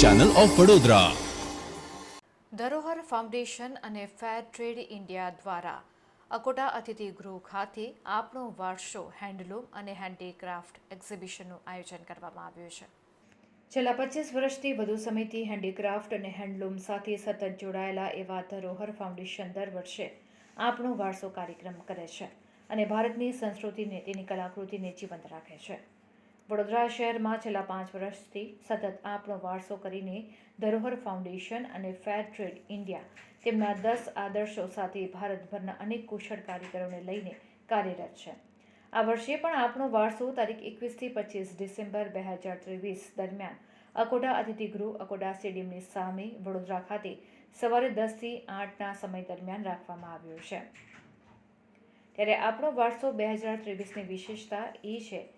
Channel of Vadodara ધરોહર foundation અને ફેર trade India દ્વારા અકોટા અતિથિ ગૃહ ખાતે આપણો વારસો હેન્ડલૂમ અને હેન્ડીક્રાફ્ટ એક્ઝિબિશનનું આયોજન કરવામાં આવ્યું છે. છેલ્લા પચીસ વર્ષથી વધુ સમયથી હેન્ડીક્રાફ્ટ અને હેન્ડલૂમ સાથે સતત જોડાયેલા એવા ધરોહર ફાઉન્ડેશન દર વર્ષે આપણો વારસો કાર્યક્રમ કરે છે અને ભારતની સંસ્કૃતિને તેની કલાકૃતિને જીવંત રાખે છે. વડોદરા શહેરમાં છેલ્લા પાંચ વર્ષથી સતત આપણો વારસો કરીને ધરોહર ફાઉન્ડેશન અને ફેર ટ્રેડ ઇન્ડિયા તેમના દસ આદર્શો સાથે ભારતભરના અનેક કુશળ કારીગરોને લઈને કાર્યરત છે. આ વર્ષે પણ આપણો વારસો તારીખ એકવીસથી પચીસ ડિસેમ્બર બે હજાર ત્રેવીસ દરમિયાન અકોટા અતિથિગૃહ અકોટા સ્ટેડિયમની સામે વડોદરા ખાતે સવારે દસથી આઠના સમય દરમિયાન રાખવામાં આવ્યો છે. ત્યારે આપણો વારસો બે હજાર ત્રેવીસની વિશેષતા એ છે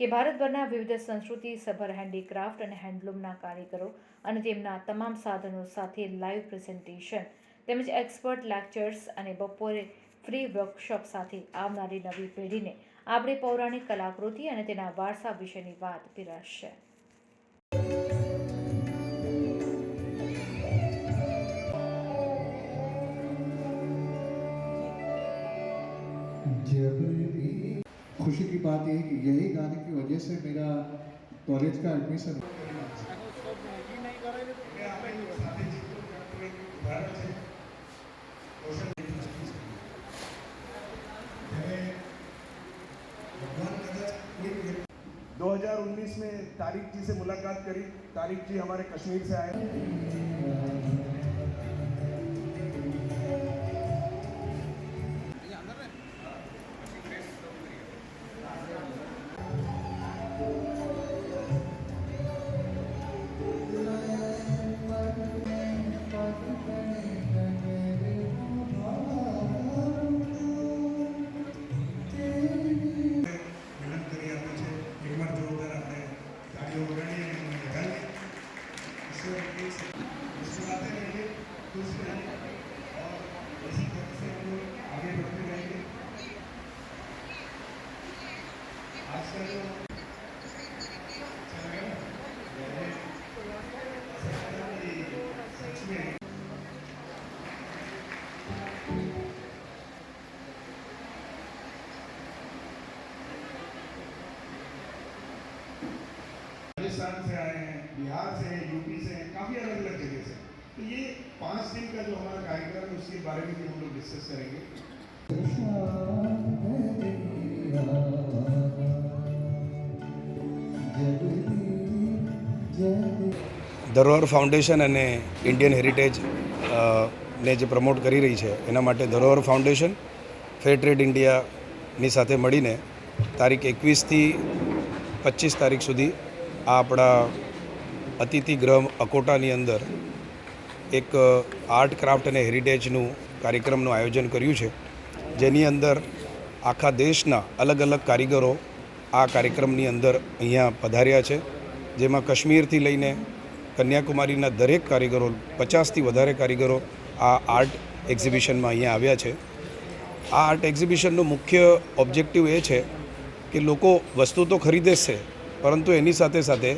કે ભારતભરના વિવિધ સંસ્કૃતિ, સભર હેન્ડીક્રાફ્ટ અને હેન્ડલૂમના કારીગરો અને તેમના તમામ સાધનો સાથે લાઈવ પ્રેઝન્ટેશન તેમજ એક્સપર્ટ લેક્ચર્સ અને બપોરે ફ્રી વર્કશોપ સાથે આવનારી નવી પેઢીને આપણી પૌરાણિક કલાકૃતિ અને તેના વારસા વિશેની વાત પીરસશે. खुशी की बात यह कि यही गाने की वजह से मेरा कॉलेज का एडमिशन दो हज़ार उन्नीस में तारिक जी से मुलाकात करी। तारिक जी हमारे कश्मीर से आए। पाँच दिन का जो हमारा कार्यक्रम है उसके बारे में भी हम लोग डिस्कस करेंगे ધરોહર ફાઉન્ડેશન અને ઇન્ડિયન હેરિટેજ અ, ને જે પ્રમોટ કરી રહી છે એના માટે ધરોહર ફાઉન્ડેશન ફેર ટ્રેડ ઇન્ડિયાની સાથે મળીને તારીખ એકવીસથી પચીસ તારીખ સુધી આ આપણા અતિથિ ગૃહ અકોટાની અંદર એક આર્ટ ક્રાફ્ટ અને હેરિટેજનું કાર્યક્રમનું આયોજન કર્યું છે, જેની અંદર આખા દેશના અલગ અલગ કારીગરો આ કાર્યક્રમની અંદર અહીંયા પધાર્યા છે, જેમાં કાશ્મીરથી લઈને કન્યાકુમારીના દરેક કારીગરો, પચાસથી વધારે કારીગરો આ આર્ટ એક્ઝિબિશનમાં અહીંયા આવ્યા છે. આ આર્ટ એક્ઝિબિશનનો મુખ્ય ઓબ્જેક્ટિવ એ છે કે લોકો વસ્તુ તો ખરીદે છે પરંતુ એની સાથે સાથે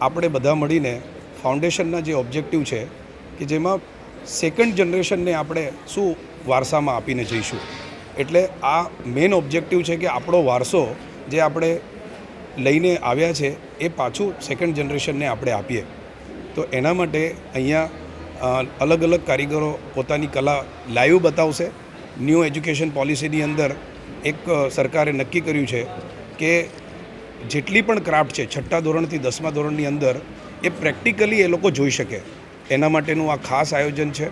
આપણે બધા મળીને ફાઉન્ડેશનના જે ઓબ્જેક્ટિવ છે કે જેમાં સેકન્ડ જનરેશનને આપણે શું વારસામાં આપીને જઈશું? એટલે આ મેઇન ઓબ્જેક્ટિવ છે કે આપણો વારસો જે આપણે લઈને આવ્યા છે, એ પાછું સેકન્ડ જનરેશનને આપણે આપીએ. તો એના માટે અહીંયા અલગ અલગ કારીગરો પોતાની કલા લાઈવ બતાવશે. ન્યૂ એજ્યુકેશન પોલિસીની અંદર એક સરકારે નક્કી કર્યું છે કે જેટલી પણ ક્રાફ્ટ છે, છઠ્ઠા ધોરણથી દસમા ધોરણની અંદર, એ પ્રેક્ટિકલી એ લોકો જોઈ શકે. એના માટેનું આ ખાસ આયોજન છે,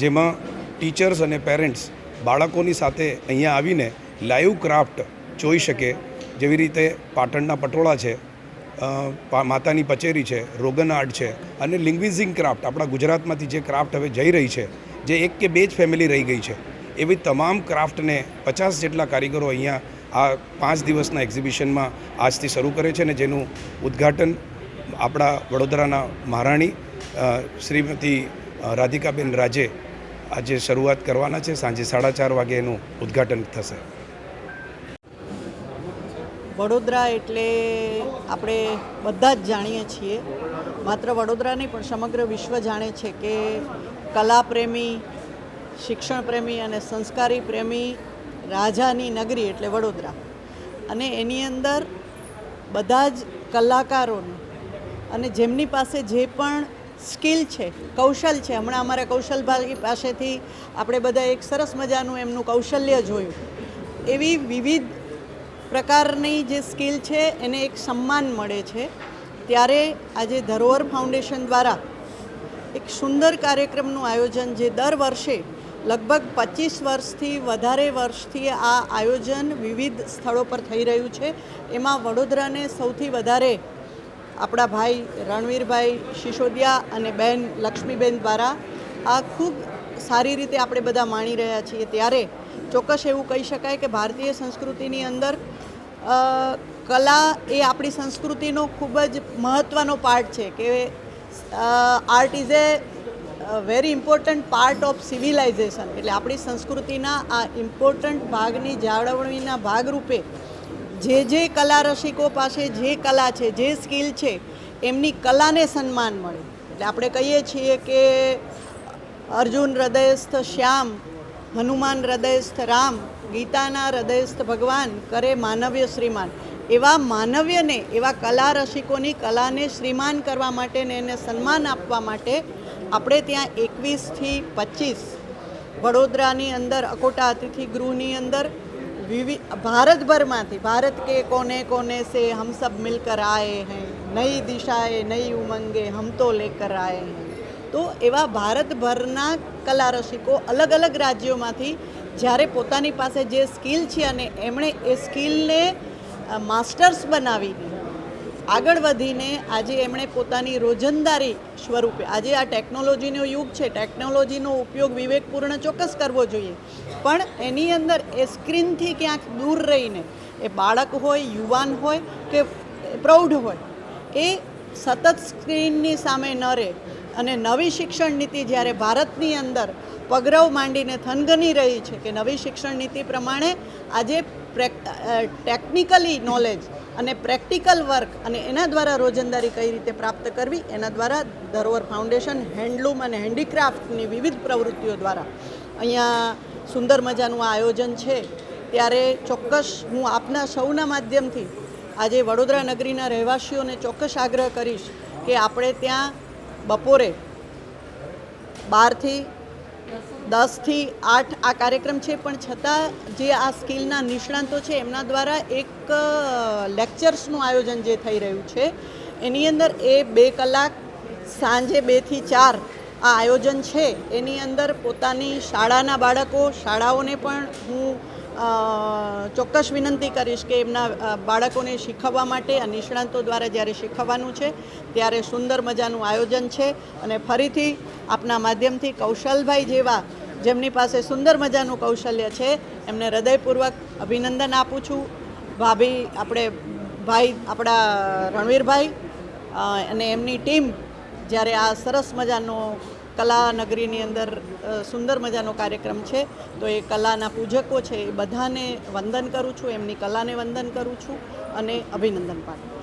જેમાં ટીચર્સ અને પેરેન્ટ્સ બાળકોની સાથે અહીંયા આવીને લાઈવ ક્રાફ્ટ જોઈ શકે, જેવી રીતે પાટણના પટોળા છે માતાની પચેરી છે રોગન આર્ટ છે, અને લિંગ્વિઝિંગ ક્રાફ્ટ, આપણા ગુજરાતમાંથી જે ક્રાફ્ટ હવે જઈ રહી છે, જે એક કે બે જ ફેમિલી રહી ગઈ છે, એવી તમામ ક્રાફ્ટને પચાસ જેટલા કારીગરો અહીંયા આ પાંચ દિવસના એક્ઝિબિશનમાં આજથી શરૂ કરે છે અને જેનું ઉદ્ઘાટન આપણા વડોદરાના મહારાણી શ્રીમતી રાધિકાબેન રાજે આજે શરૂઆત કરવાના છે. સાંજે સાડા ચાર વાગે એનું ઉદ્ઘાટન થશે. વડોદરા એટલે આપણે બધા જ જાણીએ છીએ. માત્ર વડોદરા નહીં, પણ સમગ્ર વિશ્વ જાણે છે કે કલા પ્રેમી શિક્ષણ પ્રેમી અને સંસ્કારી પ્રેમી રાજાની નગરી એટલે વડોદરા. અને એની અંદર બધા જ કલાકારોને અને જેમની પાસે જે પણ સ્કિલ છે, કૌશલ છે, હમણાં અમારા કૌશલભાઈ પાસેથી આપણે બધા એક સરસ મજાનું એમનું કૌશલ્ય જોયું. એવી વિવિધ પ્રકારની જે સ્કિલ છે, એને એક સન્માન મળે છે. ત્યારે આજે ધરોહર ફાઉન્ડેશન દ્વારા એક સુંદર કાર્યક્રમનું આયોજન જે દર વર્ષે લગભગ પચીસ વર્ષથી વધારે વર્ષથી આ આયોજન વિવિધ સ્થળો પર થઈ રહ્યું છે. એમાં વડોદરાને સૌથી વધારે આપણા ભાઈ રણવીરભાઈ શિશોદિયા અને બહેન લક્ષ્મીબેન દ્વારા આ ખૂબ સારી રીતે આપણે બધા માણી રહ્યા છીએ. ત્યારે ચોક્કસ એવું કહી શકાય કે ભારતીય સંસ્કૃતિની અંદર કલા એ આપણી સંસ્કૃતિનો ખૂબ જ મહત્ત્વનો પાર્ટ છે કે art is a very important part of civilization એટલે આપણી સંસ્કૃતિના આ ઇમ્પોર્ટન્ટ ભાગની જાળવણીના ભાગરૂપે જે જે કલા રસિકો પાસે જે કલા છે, જે સ્કિલ છે, એમની કલાને સન્માન મળે. એટલે આપણે કહીએ છીએ કે અર્જુન હૃદયસ્થ શ્યામ, હનુમાન હૃદયસ્થ રામ, ગીતાના હૃદયસ્થ ભગવાન કરે માનવ્ય શ્રીમાન. એવા માનવ્યને, એવા કલા રસિકોની કલાને શ્રીમાન કરવા માટે ને એને સન્માન આપવા માટે આપણે ત્યાં એકવીસથી પચીસ વડોદરાની અંદર, અકોટા અતિથિ ગૃહની અંદર વિવિધ ભારતભરમાંથી, ભારત કે કોને કોને સે હમ સબ મિલકર આયે હૈ, નઈ દિશાએ, નઈ ઉમંગે, હમ તો લેકર આયે હૈ. તો એવા ભારતભરના કલા રસિકો અલગ અલગ રાજ્યોમાંથી જ્યારે પોતાની પાસે જે સ્કિલ છે અને એમણે એ સ્કિલને માસ્ટર્સ બનાવી આગળ વધીને આજે એમણે પોતાની રોજંદારી સ્વરૂપે, આજે આ ટેકનોલોજીનો યુગ છે, ટેકનોલોજીનો ઉપયોગ વિવેકપૂર્ણ ચોક્કસ કરવો જોઈએ. પણ એની અંદર એ સ્ક્રીનથી ક્યાંક દૂર રહીને, એ બાળક હોય, યુવાન હોય કે પ્રૌઢ હોય, એ સતત સ્ક્રીનની સામે ન રહે. અને નવી શિક્ષણ નીતિ જ્યારે ભારતની અંદર પગરવ માંડીને થનગની રહી છે કે નવી શિક્ષણ નીતિ પ્રમાણે આજે ટેકનિકલી નોલેજ અને પ્રેક્ટિકલ વર્ક અને એના દ્વારા રોજંદારી કઈ રીતે પ્રાપ્ત કરવી, એના દ્વારા ધરોહર ફાઉન્ડેશન, હેન્ડલૂમ અને હેન્ડીક્રાફ્ટની વિવિધ પ્રવૃત્તિઓ દ્વારા અહીંયા સુંદર મજાનું આયોજન છે. ત્યારે ચોક્કસ હું આપના સૌના માધ્યમથી આજે વડોદરા નગરીના રહેવાસીઓને ચોક્કસ આગ્રહ કરીશ કે આપણે ત્યાં બપોરે બારથી દસથી આઠ આ કાર્યક્રમ છે, પણ છતાં જે આ સ્કિલના નિષ્ણાંતો છે, એમના દ્વારા એક લેક્ચર્સનું આયોજન જે થઈ રહ્યું છે, એની અંદર એ બે કલાક સાંજે બેથી ચાર આ આયોજન છે, એની અંદર પોતાની શાળાના બાળકો, શાળાઓને પણ હું ચોક્કસ વિનંતી કરીશ કે એમના બાળકોને શીખવવા માટે આ નિષ્ણાંતો દ્વારા જ્યારે શીખવવાનું છે, ત્યારે સુંદર મજાનું આયોજન છે અને ફરીથી આપના માધ્યમથી કૌશલભાઈ જેવા જેમની પાસે સુંદર મજાનું કૌશલ્ય છે, એમને હૃદયપૂર્વક અભિનંદન આપું છું. ભાભી, આપણે ભાઈ, આપણા રણવીરભાઈ અને એમની ટીમ જ્યારે આ સરસ મજાનો કલા નગરીની અંદર સુંદર મજાનો કાર્યક્રમ છે. તો એ કલાના પૂજકો છે એ બધાને વંદન કરું છું, એમની કલાને વંદન કરું છું અને અભિનંદન પાઠવું